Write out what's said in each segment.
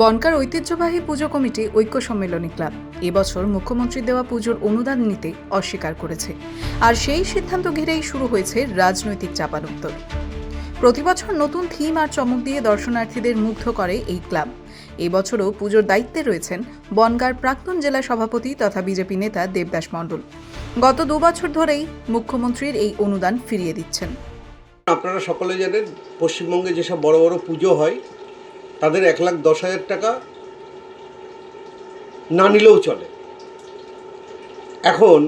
বনকার ঐতিহ্যবাহী পুজো কমিটি ঐক্য সম্মেলনী ক্লাব। এবছর মুখ্যমন্ত্রী দেওয়া পুজোর অনুদান নিতে অস্বীকার করেছে। আর সেই সিদ্ধান্ত ঘিরেই শুরু হয়েছে রাজনৈতিক চাপানুত্তর। প্রতিবছর নতুন থিম আর চমক দিয়ে দর্শনার্থীদের মুগ্ধ করে এই ক্লাব। এবছরও পুজোর দায়িত্বে রয়েছেন বনগার প্রাক্তন জেলা সভাপতি তথা বিজেপি নেতা দেবদাস মণ্ডল। গত দু বছর ধরেই মুখ্যমন্ত্রীর এই অনুদান ফিরিয়ে দিচ্ছেন। আপনারা সকলে জানেন, পশ্চিমবঙ্গে যেসব বড় বড় পুজো হয় তাদের এক লাখ দশ হাজার টাকা না নিলেও চলে। এখন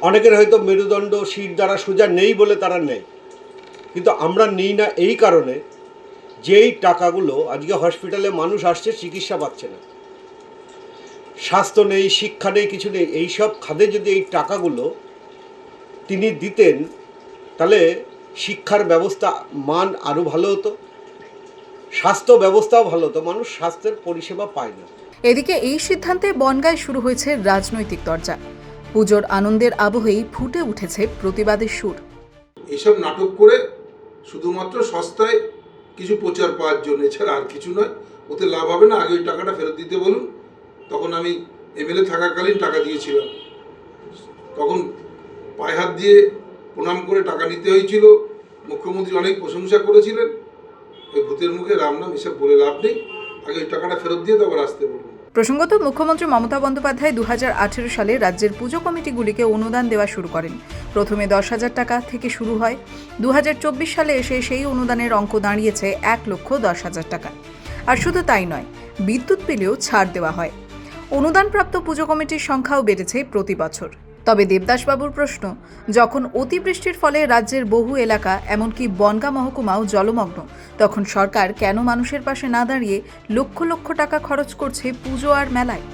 অনেকের হয়তো মেরুদণ্ড, শির দ্বারা সোজা নেই বলে তারা নেয়। কিন্তু আমরা নিই না এই কারণে যেই টাকাগুলো আজকে হসপিটালে মানুষ আসছে, চিকিৎসা পাচ্ছে না। স্বাস্থ্য নেই, শিক্ষা নেই, কিছু নেই এইসব খাদে যদি এই টাকাগুলো তিনি দিতেন, তাহলে শিক্ষার ব্যবস্থা মান আরও ভালো হতো। স্বাস্থ্য ব্যবস্থাও ভালো তো মানুষ স্বাস্থ্যের পরিষেবা পায় না। এদিকে এই সিদ্ধান্তে বনগায় শুরু হয়েছে রাজনৈতিক দরজা। পুজোর আনন্দের আবহেই ফুটে উঠেছে প্রতিবাদের সুর। এইসব নাটক করে শুধুমাত্র সস্তায় কিছু প্রচার পাওয়ার জন্য এছাড়া আর কিছু নয় ওতে লাভ হবে না আগে ওই টাকাটা ফেরত দিতে বলুন। তখন আমি এমএলএ থাকাকালীন টাকা দিয়েছিলাম। তখন পায়ে হাত দিয়ে প্রণাম করে টাকা নিতে হয়েছিল। মুখ্যমন্ত্রী অনেক প্রশংসা করেছিলেন। ভূতের মুখে রাম নাম এসব বলে লাভ নেই। আগে ওই টাকাটা ফেরত দিয়ে তারপর আসতে বলুন। প্রসঙ্গত, মুখ্যমন্ত্রী মমতা বন্দ্যোপাধ্যায় দু হাজার আঠেরো সালে রাজ্যের পুজো কমিটিগুলিকে অনুদান দেওয়া শুরু করেন। প্রথমে দশ হাজার টাকা থেকে শুরু হয়। দু হাজার চব্বিশ সালে এসে সেই অনুদানের অঙ্ক দাঁড়িয়েছে এক লক্ষ দশ হাজার টাকা। আর শুধু তাই নয়, বিদ্যুৎ বিলেও ছাড় দেওয়া হয়। অনুদানপ্রাপ্ত পুজো কমিটির সংখ্যাও বেড়েছে প্রতি বছর। তবে দেবদাসবাবুর প্রশ্ন, যখন অতিবৃষ্টির ফলে রাজ্যের বহু এলাকা, এমনকি বনগা মহকুমাও জলমগ্ন, তখন সরকার কেন মানুষের পাশে না দাঁড়িয়ে লক্ষ লক্ষ টাকা খরচ করছে পুজো আর মেলায়?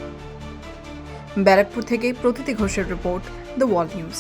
ব্যারাকপুর থেকে প্রতীতি ঘোষের রিপোর্ট, দ্য ওয়াল নিউজ।